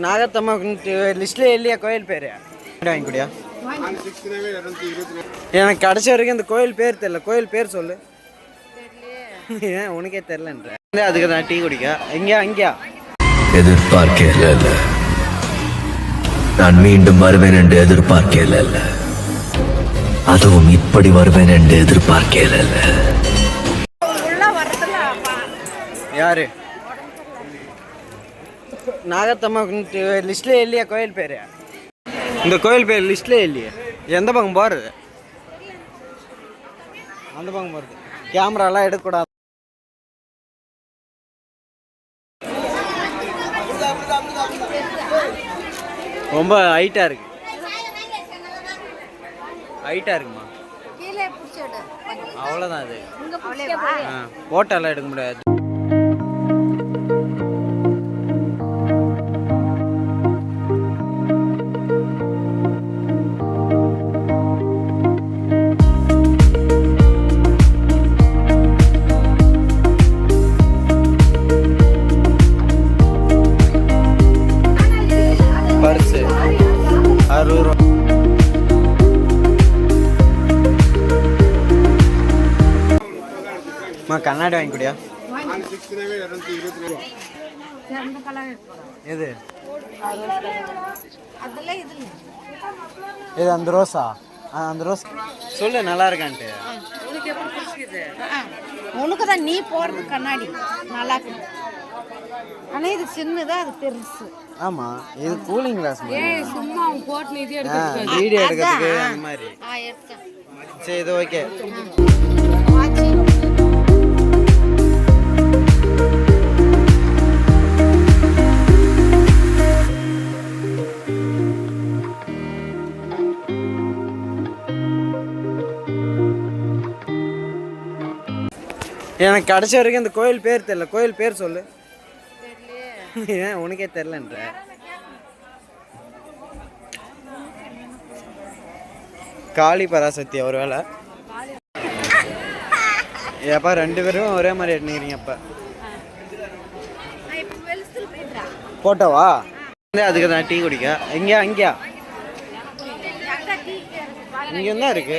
நாகத்தம்மா லிஸ்ட்ல இல்லையா கோயில் பேர் வாங்கி குடியா எனக்கு கடைசி வரைக்கும் இந்த கோயில் பேர் தெரியல கோயில் பேர் சொல்லு ஏன் உனக்கே தெரிலன்ற அதுக்கு தான் டீ குடிக்க எங்கேயா எங்கேயா எதிர்பார்க்கல நான் மீண்டும் வருவேன் என்று எதிர்பார்க்கல அதுவும் இப்படி வருவேன் என்று எதிர்பார்க்கல யாரு நாகத்தம்மா லிஸ்ட்ல இல்லையா கோயில் பேர் இந்த கோயில் பேர் லிஸ்ட்ல இல்லையே. எந்த பக்கம் போறது? அந்த பக்கம் போறது. கேமராலாம் எடுக்கக்கூடாது. ரொம்ப ஹைட்டா இருக்கு. ஹைட்டா இருக்குமா? கீழே பிடிச்சிடு அவ்வளோதான் அது. ஆ போட்டோலாம் எடுக்க முடியாது. கண்ணாடி வாங்கி குடியா? எது? இது அந்த ரோஸா? அந்த ரோஸ் சொல்லு நல்லா இருக்கான்ட்டு. உனக்கு தான் நீ போடுறது கண்ணாடி. நல்லா இருக்கு. ஆனால் இது சின்னதா அது பெருசு. ஆமா இது கூலிங் கிளாஸ் சும்மா அவன் போட்டு இது வீடியோ எடுக்கிறதுக்கு அந்த மாதிரி. சரி இது ஓகே எனக்கு கடைசி வரைக்கும் இந்த கோயில் பேர் தெரியல. கோயில் பேர் சொல்லு. ஏன்? உனக்கே தெரிலன்ற காளி பராசக்தி ஒரு வேலை. ஏப்பா ரெண்டு பேரும் ஒரே மாதிரி எடுத்துக்கிறீங்க அப்ப. போட்டோவா? அதுக்கு தான் டீ குடிக்க. எங்கேயா எங்கேயா இங்கே தான் இருக்கு?